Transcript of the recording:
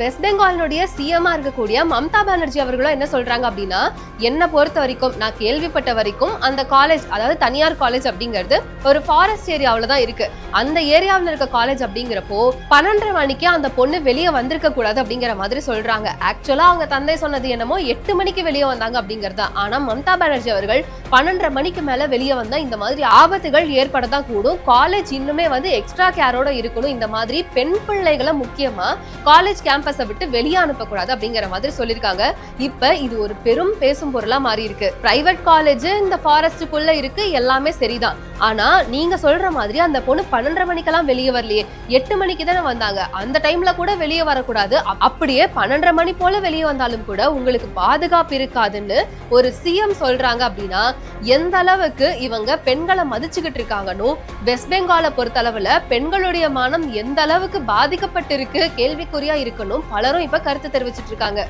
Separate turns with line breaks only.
West பெங்காலினுடைய சிஎம்மா இருக்கக்கூடிய மம்தா பானர்ஜி அவர்களும் என்ன சொல்றாங்க அப்படின்னா என்னை பொறுத்த வரைக்கும் நான் கேள்விப்பட்ட வரைக்கும் அந்த காலேஜ் அதாவது தனியார் காலேஜ் அப்படிங்கிறது ஒரு ஃபாரஸ்ட் ஏரியாவில் தான் இருக்கு. அந்த ஏரியாவில் இருக்க காலேஜ் அப்படிங்கிறப்போ பன்னெண்டரை மணிக்கு அந்த பொண்ணு வெளியே வந்திருக்க கூடாது அப்படிங்கிற மாதிரி சொல்றாங்க. ஆக்சுவலா அவங்க தந்தை சொன்னது என்னமோ எட்டு மணிக்கு வெளியே வந்தாங்க அப்படிங்கிறது ஆனா மம்தா பானர்ஜி அவர்கள் பன்னெண்டரை மணிக்கு மேல வெளியே வந்தா இந்த மாதிரி ஆபத்துகள் ஏற்பட தான் கூடும். காலேஜ் இன்னுமே வந்து எக்ஸ்ட்ரா கேரோட இருக்கணும். இந்த மாதிரி பெண் பிள்ளைகளை முக்கியமா காலேஜ் கேம்பஸ் விட்டு வெளியே அனுப்பக்கூடாது அப்படிங்கிற மாதிரி சொல்லியிருக்காங்க. இப்ப இது ஒரு பெரும் பேசும் பொருளா மாறி இருக்கு. பிரைவேட் காலேஜ் இந்த ஃபாரஸ்டுக்குள்ள இருக்கு எல்லாமே சரிதான். ஆனா நீங்க சொல்ற மாதிரி அந்த பொண்ணு பன்னெண்டரை மணிக்கெல்லாம் வெளியே வரலையே. எட்டு மணிக்கு தானே வந்தாங்க. அந்த டைம்ல கூட வெளியே வரக்கூடாது. அப்படியே பன்னெண்டரை மணி போல வெளியே வந்தாலும் கூட உங்களுக்கு பாதுகாப்பு இருக்காதுன்னு ஒரு சிஎம் சொல்றாங்க அப்படின்னா எந்த அளவுக்கு இவங்க பெண்களை மதிச்சுக்கிட்டு இருக்காங்கன்னு வெஸ்ட் பெங்காலை பொறுத்தளவுல பெண்களுடைய மனம் எந்த அளவுக்கு பாதிக்கப்பட்டிருக்கு கேள்விக்குறியா இருக்கணும் பலரும் இப்ப கருத்து தெரிவிச்சிட்டு இருக்காங்க.